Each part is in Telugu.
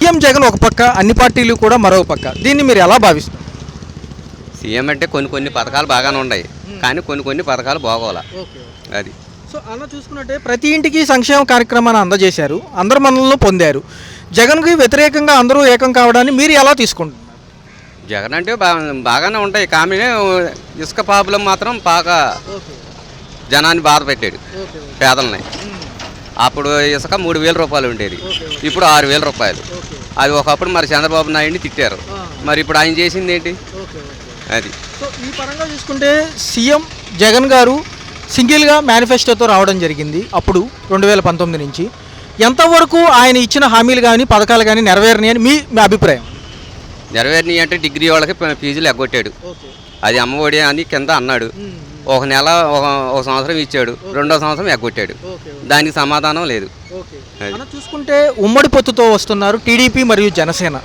సీఎం జగన్ ఒక పక్క అన్ని పార్టీలు కూడా మరో పక్క. దీన్ని మీరు ఎలా భావిస్తారు సీఎం అంటే కొన్ని కొన్ని పథకాలు బాగానే ఉన్నాయి. కానీ కొన్ని కొన్ని పథకాలు బాగోలా అది. సో అలా చూసుకున్నట్టే ప్రతి ఇంటికి సంక్షేమ కార్యక్రమాన్ని అందజేశారు. అందరు మనల్లో పొందారు. జగన్కి వ్యతిరేకంగా అందరూ ఏకం కావడాన్ని మీరు ఎలా తీసుకుంటున్నారు? జగన్ అంటే బాగానే ఉంటాయి. కానీ ఇసుక ప్రాబ్లం మాత్రం బాగా జనాన్ని బాధ పెట్టాడు పేదలని. అప్పుడు ఇసుక మూడు వేల రూపాయలు ఉండేది. ఇప్పుడు ఆరు వేల రూపాయలు. అది ఒకప్పుడు మరి చంద్రబాబు నాయుడిని తిట్టారు. మరి ఇప్పుడు ఆయన చేసింది ఏంటి? అది. సో ఈ పరంగా చూసుకుంటే సీఎం జగన్ గారు సింగిల్గా మేనిఫెస్టోతో రావడం జరిగింది. అప్పుడు రెండు వేల పంతొమ్మిది నుంచి. ఎంతవరకు ఆయన ఇచ్చిన హామీలు కానీ పథకాలు కానీ నెరవేరినాయి అని మీ మీ అభిప్రాయం? నెరవేరినాయి అంటే డిగ్రీ వాళ్ళకి ఫీజులు ఎగ్గొట్టాడు. అది అమ్మఒడి అని కింద అన్నాడు. ఒక నెల ఒక ఒక సంవత్సరం ఇచ్చాడు. రెండో సంవత్సరం ఎగ్గొట్టాడు. దానికి సమాధానం లేదు. మనం చూసుకుంటే ఉమ్మడి పొత్తుతో వస్తున్నారు టీడీపీ మరియు జనసేన.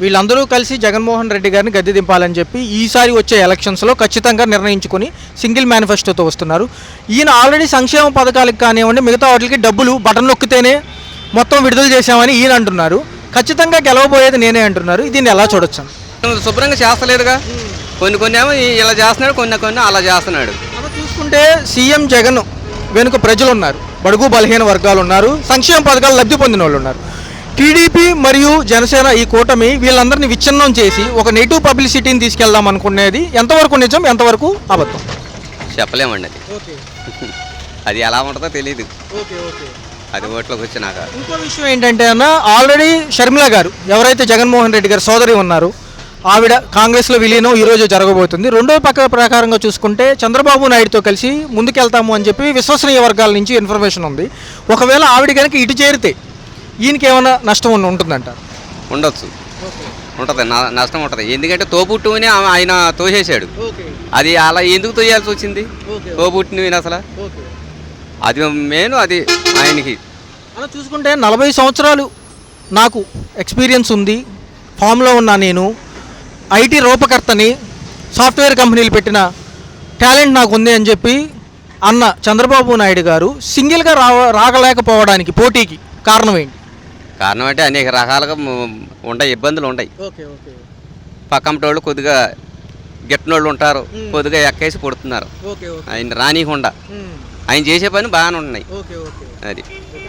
వీళ్ళందరూ కలిసి జగన్మోహన్ రెడ్డి గారిని గద్దె దింపాలని చెప్పి ఈసారి వచ్చే ఎలక్షన్స్లో ఖచ్చితంగా నిర్ణయించుకొని సింగిల్ మేనిఫెస్టోతో వస్తున్నారు. ఈయన ఆల్రెడీ సంక్షేమ పథకాలకు కానివ్వండి మిగతా వాటికి డబ్బులు బటన్ నొక్కితేనే మొత్తం విడుదల చేశామని ఈయన అంటున్నారు. ఖచ్చితంగా గెలవబోయేది నేనే అంటున్నారు. దీన్ని ఎలా చూడొచ్చు? శుభ్రంగా చేస్తలేదుగా. కొన్ని కొన్ని ఏమో ఇలా చేస్తున్నాడు కొన్ని కొన్ని అలా చేస్తున్నాడు. మనం చూసుకుంటే సీఎం జగన్ వెనుక ప్రజలు ఉన్నారు బడుగు బలహీన వర్గాలు ఉన్నారు. సంక్షేమ పథకాలు లబ్ధి పొందిన వాళ్ళు ఉన్నారు. టీడీపీ మరియు జనసేన ఈ కూటమి వీళ్ళందరినీ విచ్ఛిన్నం చేసి ఒక నెగిటివ్ పబ్లిసిటీని తీసుకెళ్దాం అనుకునేది ఎంతవరకు నిజం ఎంతవరకు అబద్ధం? చెప్పలేమండి అది. అది ఎలా ఉంటుందో తెలియదు అది ఓట్లోకి వచ్చినాక. ఇంకో విషయం ఏంటంటే అన్న ఆల్రెడీ షర్మిల గారు ఎవరైతే జగన్మోహన్ రెడ్డి గారు సోదరి ఉన్నారు ఆవిడ కాంగ్రెస్లో విలీనం ఈరోజు జరగబోతుంది. రెండో పక్క ప్రకారంగా చూసుకుంటే చంద్రబాబు నాయుడుతో కలిసి ముందుకెళ్తాము అని చెప్పి విశ్వసనీయ వర్గాల నుంచి ఇన్ఫర్మేషన్ ఉంది. ఒకవేళ ఆవిడ కనుక ఇటు చేరితే ఈయనకి ఏమైనా నష్టం ఉంటుందంటారు ఉండొచ్చు. ఉంటుంది. నష్టం ఉంటుంది. ఎందుకంటే తోపుట్టుని ఆ- ఆయన తోసేశాడు. అది అలా ఎందుకు తోయాల్సి వచ్చింది? తోపుట్టుని అసలు? అది మెయిన్ అది ఆయనకి. అలా చూసుకుంటే నలభై సంవత్సరాలు నాకు ఎక్స్పీరియన్స్ ఉంది. ఫామ్లో ఉన్నా నేను. ఐటీ రూపకర్తని సాఫ్ట్వేర్ కంపెనీలు పెట్టిన టాలెంట్ నాకు ఉంది అని చెప్పి అన్న చంద్రబాబు నాయుడు గారు సింగిల్గా రా రాగలేకపోవడానికి పోటీకి కారణం ఏంటి? కారణం అంటే అనేక రకాలుగా ఉంటాయి ఇబ్బందులు ఉంటాయి. పక్కంటోళ్ళు కొద్దిగా గిట్టనోళ్ళు ఉంటారు కొద్దిగా ఎక్కేసి ఓకే ఆయన రానికుండా ఆయన చేసే పని బాగానే ఉన్నాయి. అది.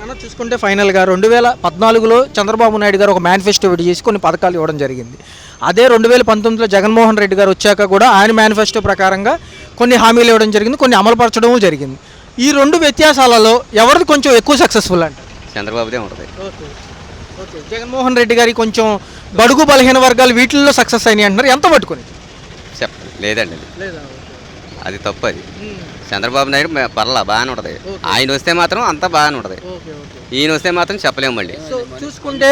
అన్న చూసుకుంటే ఫైనల్గా రెండు వేల పద్నాలుగులో చంద్రబాబు నాయుడు గారు ఒక మేనిఫెస్టో విడి చేసి కొన్ని పథకాలు ఇవ్వడం జరిగింది. అదే రెండు వేల పంతొమ్మిదిలో జగన్మోహన్ రెడ్డి గారు వచ్చాక కూడా ఆయన మేనిఫెస్టో ప్రకారంగా కొన్ని హామీలు ఇవ్వడం జరిగింది కొన్ని అమలుపరచడం జరిగింది. ఈ రెండు వ్యత్యాసాలలో ఎవరిది కొంచెం ఎక్కువ సక్సెస్ఫుల్ అంట? చంద్రబాబుదే ఉంటుంది. Okay okay. జగన్మోహన్ రెడ్డి గారి కొంచెం బడుగు బలహీన వర్గాలు వీటిల్లో సక్సెస్ అయినాయి అంటున్నారు. ఎంత పట్టుకొని? చెప్ప లేదండి. లేదా? అది తప్పు అది. చంద్రబాబు నాయుడు పర్లా బాగానే ఉంటుంది. ఆయన వస్తే మాత్రం అంతా బాగానే ఉంటుంది. Okay okay. ఈయన వస్తే మాత్రం చెప్పలేము మళ్ళీ. చూసుకుంటే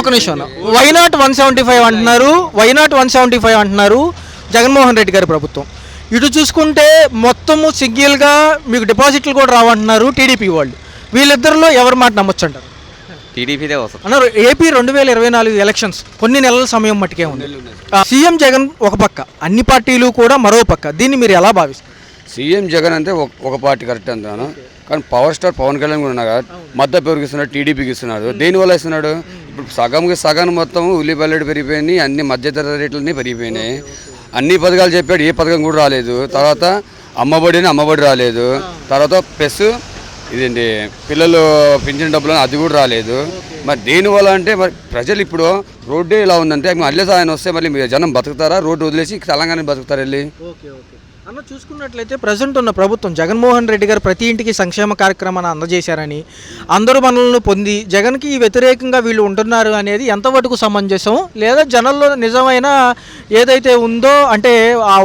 ఒక నిమిషం why not one seventy five అంటున్నారు. Why not one seventy five అంటున్నారు జగన్మోహన్ రెడ్డి గారి ప్రభుత్వం. ఇటు చూసుకుంటే మొత్తము సింగిల్గా మీకు డిపాజిట్లు కూడా రావంటున్నారు టీడీపీ వాళ్ళు. వీళ్ళిద్దరిలో ఎవరి మాట నమ్మొచ్చు అంటారు? టీడీపీదే వస్తుంది. అన్నారు ఏపీ రెండు వేల ఇరవై నాలుగు ఎలక్షన్స్ కొన్ని నెలల సమయం మట్టుకే ఉంది. సీఎం జగన్ ఒక పక్క అన్ని పార్టీలు కూడా మరో పక్క. దీన్ని మీరు ఎలా భావిస్తారు? సీఎం జగన్ అంటే ఒక- ఒక పార్టీ కరెక్ట్ అంతాను కానీ పవర్ స్టార్ పవన్ కళ్యాణ్ కూడా ఉన్నారు మద్దతు ఎవరికి ఇస్తున్నాడు? టీడీపీకి ఇస్తున్నాడు. దేనివల్ల ఇస్తున్నాడు? ఇప్పుడు సగంకి సగం మొత్తం ఉల్లిపల్లెడు పెరిగిపోయినాయి అన్ని మధ్యతరగతి రేట్లన్నీ పెరిగిపోయినాయి. అన్ని పథకాలు చెప్పాడు ఏ పథకం కూడా రాలేదు. తర్వాత అమ్మబడిని అమ్మబడి రాలేదు. తర్వాత ప్లస్ ఇదేంటి పిల్లలు పింఛన్ డబ్బులు అది కూడా రాలేదు. మరి దేనివల్ల అంటే మరి ప్రజలు ఇప్పుడు రోడ్డే ఇలా ఉందంటే మళ్ళీ ఆయన వస్తే మళ్ళీ మీరు జనం బతుకుతారా? రోడ్డు వదిలేసి తెలంగాణ బతుకుతారు వెళ్ళి? Okay okay. అన్న చూసుకున్నట్లయితే ప్రజెంట్ ఉన్న ప్రభుత్వం జగన్మోహన్ రెడ్డి గారు ప్రతి ఇంటికి సంక్షేమ కార్యక్రమాన్ని అందజేశారని అందరూ మనల్ని పొంది జగన్కి వ్యతిరేకంగా వీళ్ళు ఉంటున్నారు అనేది ఎంతవరకు సమంజసం? లేదా జనంలో నిజమైన ఏదైతే ఉందో అంటే ఆ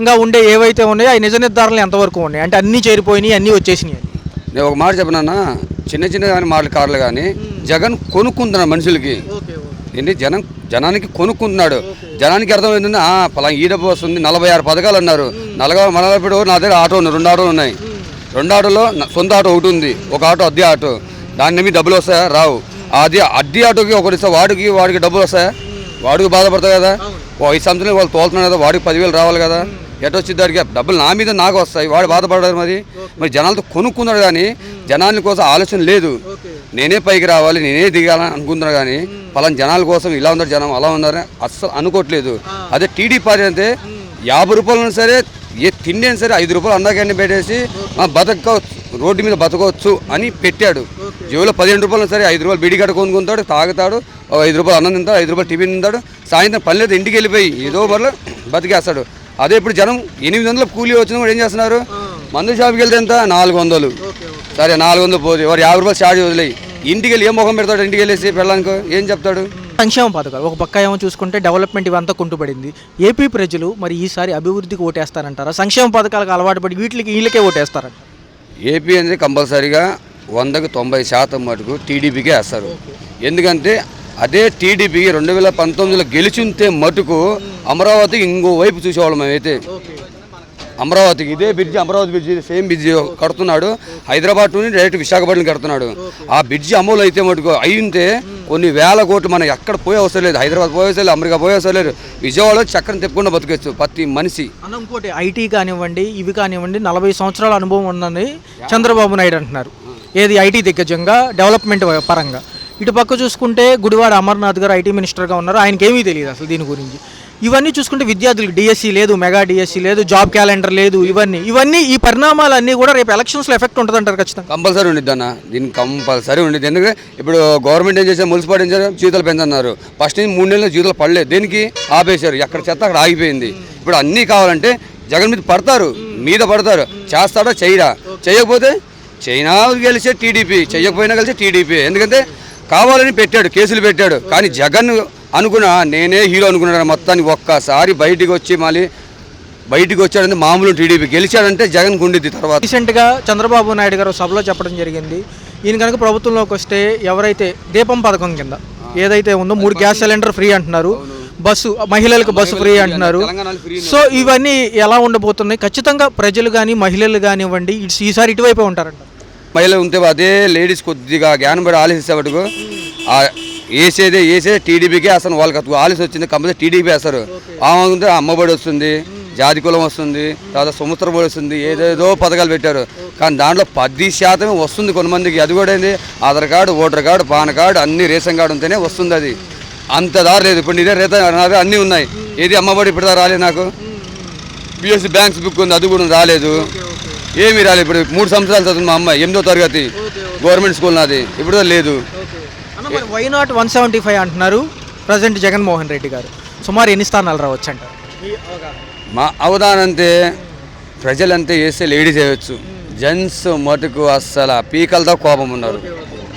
ఊహాజనితంగా ఉండే ఏవైతే ఉన్నాయో అవి నిజ నిర్ధారణలు ఎంతవరకు ఉన్నాయి? అంటే అన్నీ చేరిపోయినాయి అన్నీ వచ్చేసినాయి. నేను ఒక మాట చెప్పనా చిన్న చిన్న కానీ మాటలు కార్లు కానీ జగన్ కొనుక్కుంటున్నాడు మనుషులకి. ఏంటి? జనం జనానికి కొనుక్కుంటున్నాడు. జనానికి అర్థమైంది ఆ పలానా ఈ డబ్బు వస్తుంది నలభై ఆరు పథకాలు అన్నారు. నలభై నలభై నా దగ్గర ఆటో ఉంది రెండు ఆటోలు ఉన్నాయి. రెండు ఆటోలో సొంత ఆటో ఒకటి ఉంది ఒక ఆటో అద్దె ఆటో. దాని మీద డబ్బులు వస్తాయా? రావు. అది అద్దె ఆటోకి ఒకటి ఇస్తే వాడికి వాడికి డబ్బులు వస్తాయా? వాడికి బాధపడతాయి కదా? ఐదు సంవత్సరాలు వాళ్ళు తోలుతున్నాడు కదా వాడికి పదివేలు రావాలి కదా? ఎటొచ్చి దానికి డబ్బులు నా మీద నాకు వస్తాయి. వాడు బాధపడరు మరి. మరి జనాలతో కొనుక్కున్నాడు కానీ జనాల కోసం ఆలోచన లేదు. నేనే పైకి రావాలి నేనే దిగాలని అనుకుంటున్నా కానీ పలానా జనాల కోసం ఇలా ఉన్నారు జనం అలా ఉన్నారని అస్సలు అనుకోవట్లేదు. అదే టీడీ పార్టీ అంటే యాభై రూపాయలు సరే ఏ తిండి అయినా సరే ఐదు రూపాయలు అందరికీ పెట్టేసి బతకవచ్చు రోడ్డు మీద బతకవచ్చు అని పెట్టాడు. జేబులో పదిహేను రూపాయలు సరే ఐదు రూపాయలు బిడి గడ్డ కొనుక్కుంటాడు తాగుతాడు ఐదు రూపాయలు అన్నం తింటాడు ఐదు రూపాయలు టిఫిన్ తింటాడు. సాయంత్రం పని లేదు ఇంటికి వెళ్ళిపోయి ఏదో మరల బతికేస్తాడు. అదే ఇప్పుడు జనం ఎనిమిది వందల కూలీ వచ్చినా కూడా ఏం చేస్తున్నారు? మందు షాప్కి వెళ్తే ఎంత? నాలుగు వందలు. సరే నాలుగు వందలు పోతే వాడు యాభై రూపాయలు చార్జ్ వదిలేయి. ఇంటికి వెళ్ళి ఏం ముఖం పెడతాడు? ఇంటికి వెళ్ళేసి పెళ్ళానికి ఏం చెప్తాడు? సంక్షేమ పథకాలు. ఒక పక్క ఏమో చూసుకుంటే డెవలప్మెంట్ ఇవంతా కుంటుపడింది. ఏపీ ప్రజలు మరి ఈసారి అభివృద్ధికి ఓటేస్తారంటారా? సంక్షేమ పథకాలకు అలవాటు పడి వీటికి వీళ్ళకే ఓటేస్తారంట. ఏపీ అనేది కంపల్సరీగా వందకు తొంభై శాతం మటుకు టీడీపీకే వేస్తారు. ఎందుకంటే అదే టీడీపీ రెండు వేల పంతొమ్మిదిలో గెలిచుంటే మటుకు అమరావతికి ఇంకో వైపు చూసేవాళ్ళం మేమైతే. అమరావతికి ఇదే bridge Amaravati bridge same bridge కడుతున్నాడు. హైదరాబాద్ నుండి డైరెక్ట్ విశాఖపట్నం కడుతున్నాడు. ఆ బ్రిడ్జి అమలు అయితే మటుకు అయ్యింటే కొన్ని వేల కోట్లు మనం ఎక్కడ పోయే అవసరం లేదు. హైదరాబాద్ పోయే అవసరం లేదు అమెరికా పోయే అవసరం లేదు. విజయవాడలో చక్రం తిప్పకుండా బతికొచ్చు ప్రతి మనిషి. అన్న ఇంకోటి ఐటీ కానివ్వండి ఇవి కానివ్వండి నలభై సంవత్సరాల అనుభవం ఉందని చంద్రబాబు నాయుడు అంటున్నారు. ఏది ఐటీ దిగ్గజంగా డెవలప్మెంట్ పరంగా? ఇటు పక్క చూసుకుంటే గుడివాడ అమర్నాథ్ గారు ఐటీ మినిస్టర్గా ఉన్నారు. ఆయనకి ఏమీ తెలియదు అసలు దీని గురించి. ఇవన్నీ చూసుకుంటే విద్యార్థులకు డిఎస్సీ లేదు మెగా డిఎస్సి లేదు జాబ్ క్యాలెండర్ లేదు ఇవన్నీ. ఇవన్నీ ఈ పరిణామాలన్నీ కూడా రేపు ఎలక్షన్స్లో ఎఫెక్ట్ ఉంటుంది అంటారు ఖచ్చితంగా. కంపల్సరీ ఉండిద్ది అన్న. దీనికి కంపల్సరీ ఉండిద్ది. ఎందుకంటే ఇప్పుడు గవర్నమెంట్ ఏం చేసే మున్సిపాలిటీ ఏం చేశారు? జీతాలు పెంచన్నారు. ఫస్ట్ నుంచి మూడు నెలలు జీతాలు పడలేదు. దీనికి? ఆపేశారు. ఎక్కడ చెత్త అక్కడ ఆగిపోయింది. ఇప్పుడు అన్నీ కావాలంటే జగన్ మీద పడతారు. మీద పడతారు. చేస్తాడా? చేయరా చేయకపోతే చైనా గెలిచే టీడీపీ చేయకపోయినా కలిసే టీడీపీ ఎందుకంటే కావాలని పెట్టాడు కేసులు పెట్టాడు. కానీ జగన్ అనుకున్న నేనే హీరో అనుకున్నాడు మొత్తానికి ఒక్కసారి బయటికి వచ్చి మళ్ళీ బయటికి వచ్చాడంటే మామూలు టీడీపీ. గెలిచాడంటే జగన్ గుండిద్ది తర్వాత. రీసెంట్గా చంద్రబాబు నాయుడు గారు సభలో చెప్పడం జరిగింది. ఈయన కనుక ప్రభుత్వంలోకి వస్తే ఎవరైతే దీపం పథకం కింద ఏదైతే ఉందో మూడు గ్యాస్ సిలిండర్ ఫ్రీ అంటున్నారు బస్సు మహిళలకు బస్సు ఫ్రీ అంటున్నారు. సో ఇవన్నీ ఎలా ఉండబోతున్నాయి? ఖచ్చితంగా ప్రజలు కానీ మహిళలు కానివ్వండి ఈసారి ఇటువైపే ఉంటారంట. మహిళ ఉంటే అదే లేడీస్ కొద్దిగా జ్ఞానం పడి ఆలోచిస్తే మటుకు ఆ వేసేదే వేసేదే టీడీపీకే అసలు వాళ్ళకి ఆలోచన వచ్చింది. కంపల్సరీ టీడీపీ వేస్తారు. ఆమె ఉంటే అమ్మబడి వస్తుంది జాతి కులం వస్తుంది తర్వాత సముద్రం వస్తుంది ఏదేదో పథకాలు పెట్టారు. కానీ దాంట్లో పది శాతమే వస్తుంది కొంతమందికి. అది కూడా ఏంది? Aadhaar card voter card PAN card అన్ని రేషన్ కార్డు ఉంటేనే వస్తుంది అది. అంత దారి లేదు. ఇప్పుడు ఇదే రేత అన్నీ ఉన్నాయి. ఏది అమ్మబడి ఇప్పుడు రాలేదు నాకు. బిఎస్సి బ్యాంక్స్ బుక్ ఉంది అది కూడా రాలేదు. ఏమీ రాలేదు. ఇప్పుడు మూడు సంవత్సరాలు చదువుతుంది మా అమ్మాయి. ఎనిమిదో తరగతి గవర్నమెంట్ స్కూల్ నాది. ఇప్పుడు లేదు. Why not one seventy five అంటున్నారు ప్రజెంట్ జగన్మోహన్ రెడ్డి గారు. సుమారు ఎన్ని స్థానాలు రావచ్చు అంటారు మా అవధానం అంతే. ప్రజలంతే వేస్తే లేడీస్ వేయచ్చు జెంట్స్ మటుకు అస్సలు పీకలతో కోపం ఉన్నారు.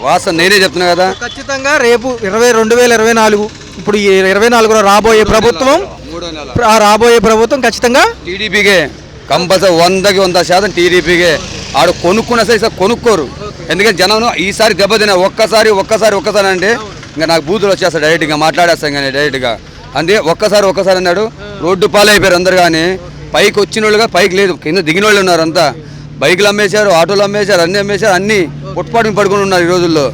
వాస్తవం నేనే చెప్తున్నా కదా. ఖచ్చితంగా రేపు ఇరవై రెండు వేల ఇరవై నాలుగు ఇప్పుడు ఈ ఇరవై నాలుగులో రాబోయే ప్రభుత్వం రాబోయే ప్రభుత్వం ఖచ్చితంగా టీడీపీకే. కంపల్సరీ వందకి వంద శాతం టీడీపీకే ఆడు కొనుక్కున్నా సరే ఈసారి కొనుక్కోరు. ఎందుకంటే జనం ఈసారి దెబ్బతిన ఒక్కసారి ఒక్కసారి ఒక్కసారి అంటే ఇంకా నాకు బూతులు వచ్చేస్తాడు డైరెక్ట్గా మాట్లాడేస్తాం కానీ డైరెక్ట్గా అంతే ఒక్కసారి ఒక్కసారి అన్నాడు. రోడ్డు పాలైపోయారు అందరు కానీ పైకి వచ్చిన వాళ్ళుగా పైకి లేదు. కింద దిగిన వాళ్ళు ఉన్నారు అంతా. బైకులు అమ్మేశారు ఆటోలు అమ్మేశారు అన్ని అమ్మేశారు అన్ని పుట్టుపాటు పడుకుని ఉన్నారు ఈ రోజుల్లో.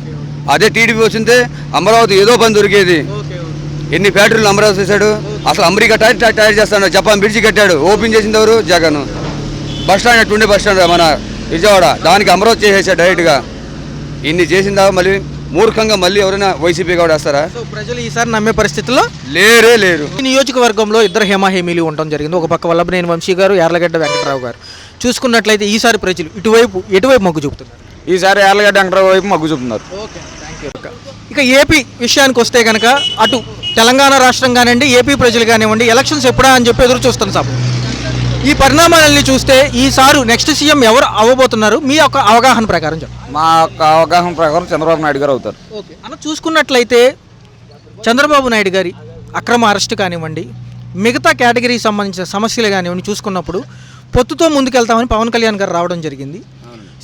అదే టీడీపీ వచ్చింటే అమరావతి ఏదో పని దొరికేది. ఎన్ని ఫ్యాక్టరీలు అమరావతి చేశాడు? అసలు అమెరికా టైర్ టైర్ చేస్తాడు జపాన్ బ్రిడ్జి కట్టాడు ఓపెన్ చేసింది ఎవరు? జగన్. బస్ స్టాండ్ అట్టుండే బస్ స్టాండ్ మన విజయవాడ. దానికి అమరావతి చేసేసాడు డైరెక్ట్గా ఇన్ని చేసిందా మళ్ళీ మూర్ఖంగా మళ్ళీ ఎవరైనా వైసీపీ కూడా వేస్తారా? ప్రజలు ఈసారి నమ్మే పరిస్థితుల్లో? లేరే లేరు. ఈ నియోజకవర్గంలో ఇద్దరు హేమాహేమీలు ఉండడం జరిగింది. ఒక పక్క వల్లభనేని వంశీ గారు యార్లగడ్డ వెంకటరావు గారు. చూసుకున్నట్లయితే ఈసారి ప్రజలు ఇటువైపు ఎటువైపు మొగ్గు చూపుతున్నారు? ఈసారి యార్లగడ్డ వెంకటరావు వైపు మగ్గు చూపుతున్నారు. ఇక ఏపీ విషయానికి వస్తే కనుక అటు తెలంగాణ రాష్ట్రం కానివ్వండి ఏపీ ప్రజలు కానివ్వండి ఎలక్షన్స్ ఎప్పుడా అని చెప్పి ఎదురు చూస్తాను సార్ ఈ పరిణామాలని చూస్తే ఈసారి నెక్స్ట్ సీఎం ఎవరు అవ్వబోతున్నారు? మీ యొక్క అవగాహన ప్రకారం చెప్పండి. మా యొక్క అవగాహన ప్రకారం చంద్రబాబు నాయుడు గారు అవుతారు. ఓకే. అన్న చూసుకున్నట్లయితే చంద్రబాబు నాయుడు గారి అక్రమ అరెస్ట్ కానివ్వండి మిగతా కేటగిరీకి సంబంధించిన సమస్యలు కానివ్వండి చూసుకున్నప్పుడు పొత్తుతో ముందుకెళ్తామని పవన్ కళ్యాణ్ గారు రావడం జరిగింది.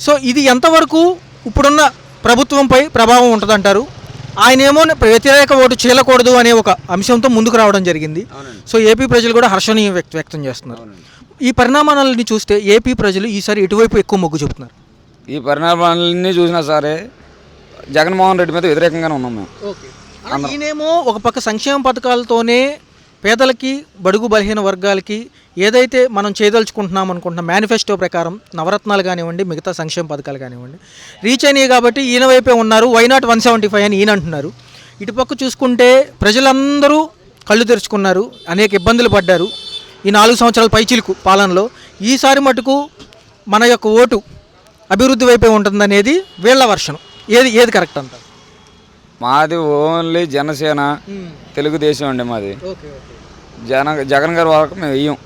సో ఇది ఎంతవరకు ఇప్పుడున్న ప్రభుత్వంపై ప్రభావం ఉంటుందంటారు. ఆయన ఏమో వ్యతిరేక ఓటు చేయకూడదు అనే ఒక అంశంతో ముందుకు రావడం జరిగింది. సో ఏపీ ప్రజలు కూడా హర్షణీయం వ్యక్త వ్యక్తం చేస్తున్నారు. ఈ పరిణామాలని చూస్తే ఏపీ ప్రజలు ఈసారి ఎటువైపు ఎక్కువ మొగ్గు చూపుతున్నారు? ఈ పరిణామాలన్నీ చూసినా సరే జగన్మోహన్ రెడ్డి మీద వ్యతిరేకంగానే ఉన్నాం మేము. ఈయనేమో ఒక పక్క సంక్షేమ పథకాలతోనే పేదలకి బడుగు బలహీన వర్గాలకి ఏదైతే మనం చేయదలుచుకుంటున్నాం అనుకుంటున్న మేనిఫెస్టో ప్రకారం నవరత్నాలు కానివ్వండి మిగతా సంక్షేమ పథకాలు కానివ్వండి రీచ్ అయినాయి కాబట్టి ఈయన వైపే ఉన్నారు why not one seventy five అని ఈయన అంటున్నారు. ఇటుపక్క చూసుకుంటే ప్రజలందరూ కళ్ళు తెరుచుకున్నారు అనేక ఇబ్బందులు పడ్డారు. ఈ నాలుగు సంవత్సరాల పైచిలుకు పాలనలో ఈసారి మటుకు మన యొక్క ఓటు అభివృద్ధి వైపే ఉంటుందనేది వీళ్ళ వర్షం. ఏది ఏది కరెక్ట్ అంటారు? మాది ఓన్లీ జనసేన తెలుగుదేశం అండి మాది. జన జగన్ గారి వరకు మేము వెయ్యం.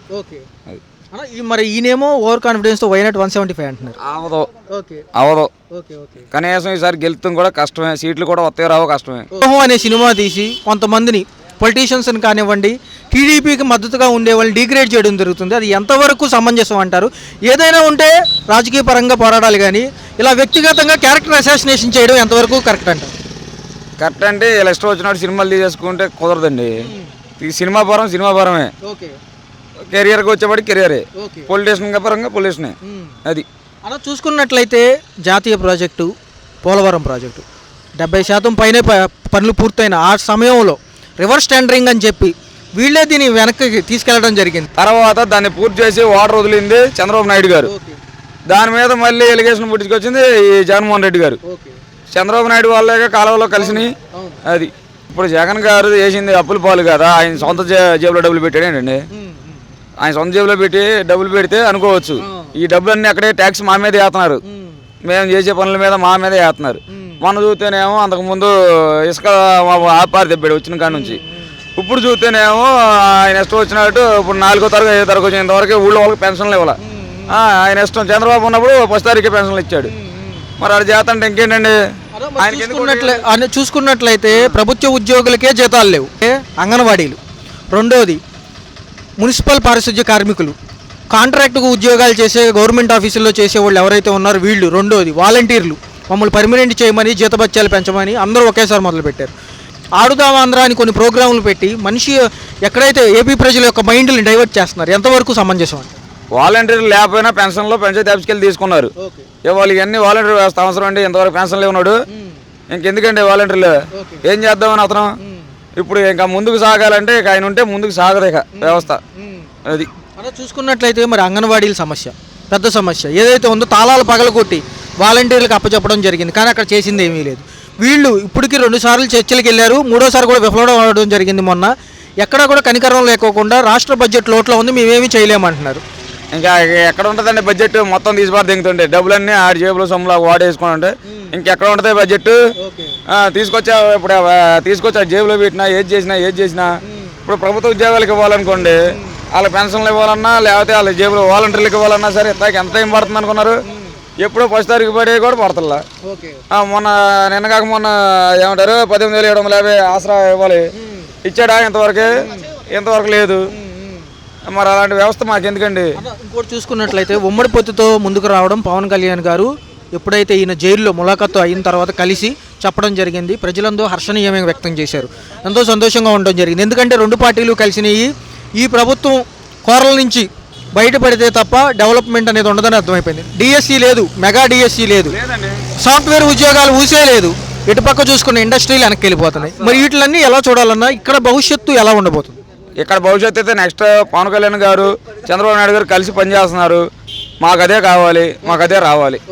మరి ఈయనేమో over కాన్ఫిడెన్స్తో why not one seventy five అంటున్నారు. అవదు. అవదు. కనీసం ఈసారి గెలుతాం కూడా కష్టమే సీట్లు కూడా వస్తాయి రావు కష్టమే. అనే సినిమా తీసి కొంతమందిని పొలిటీషియన్స్ని కానివ్వండి టీడీపీకి మద్దతుగా ఉండే వాళ్ళు డిగ్రేడ్ చేయడం జరుగుతుంది. అది ఎంతవరకు సమంజసం అంటారు? ఏదైనా ఉంటే రాజకీయ పరంగా పోరాడాలి కానీ ఇలా వ్యక్తిగతంగా క్యారెక్టర్ అసాసినేషన్ చేయడం ఎంతవరకు కరెక్ట్ అంటారు? కరెక్ట్ అంటే ఇలా ఇష్టం వచ్చినట్టు సినిమాలు తీసేసుకుంటే కుదరదండి. ఈ సినిమా పరం సినిమా పరమే. కెరియర్కి వచ్చేవాడికి కెరియరే. ఓకే. పొలిటీషియన్ పరంగా పొలిటీషనే అది. అలా చూసుకున్నట్లయితే జాతీయ ప్రాజెక్టు పోలవరం ప్రాజెక్టు. డెబ్బై శాతం పైనే పనులు పూర్తయిన ఆ సమయంలో రివర్స్ టెండరింగ్ అని చెప్పి వీళ్ళే దీన్ని వెనక్కి తీసుకెళ్ళడం జరిగింది. తర్వాత దాన్ని పూర్తి చేసి వాటర్ వదిలింది చంద్రబాబు నాయుడు గారు. దాని మీద మళ్ళీ ఎలిగేషన్ పుట్టించుకొచ్చింది ఈ జగన్మోహన్ రెడ్డి గారు. చంద్రబాబు నాయుడు వాళ్ళే కాలువలో కలిసినాయి అది. ఇప్పుడు జగన్ గారు చేసింది అప్పుల పాలు కదా ఆయన సొంత జేబులో డబ్బులు పెట్టాడు ఏంటండి? ఆయన సొంత జేబులో పెట్టి డబ్బులు పెడితే అనుకోవచ్చు. ఈ డబ్బులన్నీ అక్కడే ట్యాక్స్ మా మీద వేస్తున్నారు. మేము చేసే పనుల మీద మా మీద వేస్తున్నారు. మొన్న చూస్తేనేమో అంతకుముందు ఇసుక ఆపారి తెప్పాడు వచ్చిన కాడ నుంచి. ఇప్పుడు చూస్తేనేమో ఆయన ఇష్టం వచ్చినట్టు ఇప్పుడు నాలుగో తరగతి ఐదో తరగతి వచ్చేంత వరకు ఊళ్ళో వాళ్ళకి పెన్షన్లు ఇవ్వాలి. ఆయన ఇష్టం. చంద్రబాబు ఉన్నప్పుడు ఫస్ట్ తారీఖు పెన్షన్లు ఇచ్చాడు. మరి అది చేస్తుంటే ఇంకేంటండి? ఎందుకు చూసుకున్నట్లే చూసుకున్నట్లయితే ప్రభుత్వ ఉద్యోగులకే జీతాలు లేవు? అంగన్వాడీలు. రెండోది మున్సిపల్ పారిశుద్ధ్య కార్మికులు. కాంట్రాక్ట్కు ఉద్యోగాలు చేసే గవర్నమెంట్ ఆఫీసుల్లో చేసే వాళ్ళు ఎవరైతే ఉన్నారో వీళ్ళు. రెండోది వాలంటీర్లు. మమ్మల్ని పర్మనెంట్ చేయమని జీతభత్యాలు పెంచమని అందరూ ఒకేసారి మొదలుపెట్టారు. ఆడుదాం ఆంధ్ర అని కొన్ని ప్రోగ్రాములు పెట్టి మనిషి ఎక్కడైతే ఏపీ ప్రజల యొక్క మైండ్ని డైవర్ట్ చేస్తున్నారు? ఎంతవరకు సమంజసం అంటే వాలంటీర్లు లేకపోయినా పెన్షన్లో పంచాయతీ ఆఫీస్కి వెళ్ళి తీసుకున్నారు వాళ్ళు ఇవన్నీ వాలంటీర్ వ్యవస్థ అవసరం అండి ఇంతవరకు పెన్షన్లు ఉన్నాడు. ఇంకెందుకండి వాలంటీర్లు? ఏం చేద్దామని అతను? ఇప్పుడు ఇంకా ముందుకు సాగాలంటే ఇక ఆయన ఉంటే ముందుకు సాగదు ఇక వ్యవస్థ. అది. అలా చూసుకున్నట్లయితే మరి అంగన్వాడీల సమస్య పెద్ద సమస్య ఏదైతే ఉందో తాళాలు పగలగొట్టి వాలంటీర్లకు అప్పచెప్పడం జరిగింది. కానీ అక్కడ చేసింది ఏమీ లేదు. వీళ్ళు ఇప్పటికి రెండు సార్లు చర్చలకు వెళ్ళారు మూడోసారి కూడా విఫలం అవడం జరిగింది మొన్న. ఎక్కడా కూడా కనికరం లేకోకుండా రాష్ట్ర బడ్జెట్ లోట్లో ఉంది మేమేమీ చేయలేమంటున్నారు. ఇంకా ఎక్కడ ఉంటుందండి బడ్జెట్ మొత్తం తీసిపారు దిగుతుంటే. డబ్బులన్నీ ఆడి జేబులో సొమ్ములా వాడేసుకుని ఉంటే ఇంకెక్కడ ఉంటుంది బడ్జెట్ తీసుకొచ్చా ఇప్పుడు తీసుకొచ్చి జేబులో పెట్టినా ఏది చేసినా ఏది చేసినా. ఇప్పుడు ప్రభుత్వ ఉద్యోగాలకు ఇవ్వాలనుకోండి వాళ్ళ పెన్షన్లు ఇవ్వాలన్నా లేకపోతే వాళ్ళ జేబులో వాలంటీర్లకు ఇవ్వాలన్నా సరే ఇంతకు ఎంత ఏం పడుతుంది అనుకున్నారు? ఎప్పుడో ఫస్ట్ తారీఖు పడే కూడా ఆ, మొన్న నిన్న కాక మొన్న ఏమంటారు? పద్దెనిమిది వేల ఏడు వందల యాభై ఆసరా ఇవ్వాలి. ఇచ్చాడా ఇంతవరకు? ఇంతవరకు లేదు. మరి అలాంటి వ్యవస్థ మాకు ఎందుకండి ఇంకోటి చూసుకున్నట్లయితే ఉమ్మడి పొత్తుతో ముందుకు రావడం పవన్ కళ్యాణ్ గారు ఎప్పుడైతే ఈయన జైల్లో ములాఖత్తు అయిన తర్వాత కలిసి చెప్పడం జరిగింది ప్రజలందరూ హర్షణీయమే వ్యక్తం చేశారు. ఎంతో సంతోషంగా ఉండడం జరిగింది. ఎందుకంటే రెండు పార్టీలు కలిసినాయి. ఈ ప్రభుత్వం కోరల నుంచి బయటపడితే తప్ప డెవలప్మెంట్ అనేది ఉండదని అర్థమైపోయింది. డిఎస్సి లేదు మెగా డిఎస్సి లేదు. సాఫ్ట్వేర్ ఉద్యోగాలు ఊసే లేదు. ఇటుపక్క చూసుకున్న ఇండస్ట్రీలు వెనక్కి వెళ్ళిపోతున్నాయి. మరి వీటిలన్నీ ఎలా చూడాలన్నా ఇక్కడ భవిష్యత్తు ఎలా ఉండబోతుంది? ఇక్కడ భవిష్యత్తు అయితే నెక్స్ట్ పవన్ కళ్యాణ్ గారు చంద్రబాబు నాయుడు గారు కలిసి పనిచేస్తున్నారు. మాకు అదే కావాలి మాకు అదే రావాలి.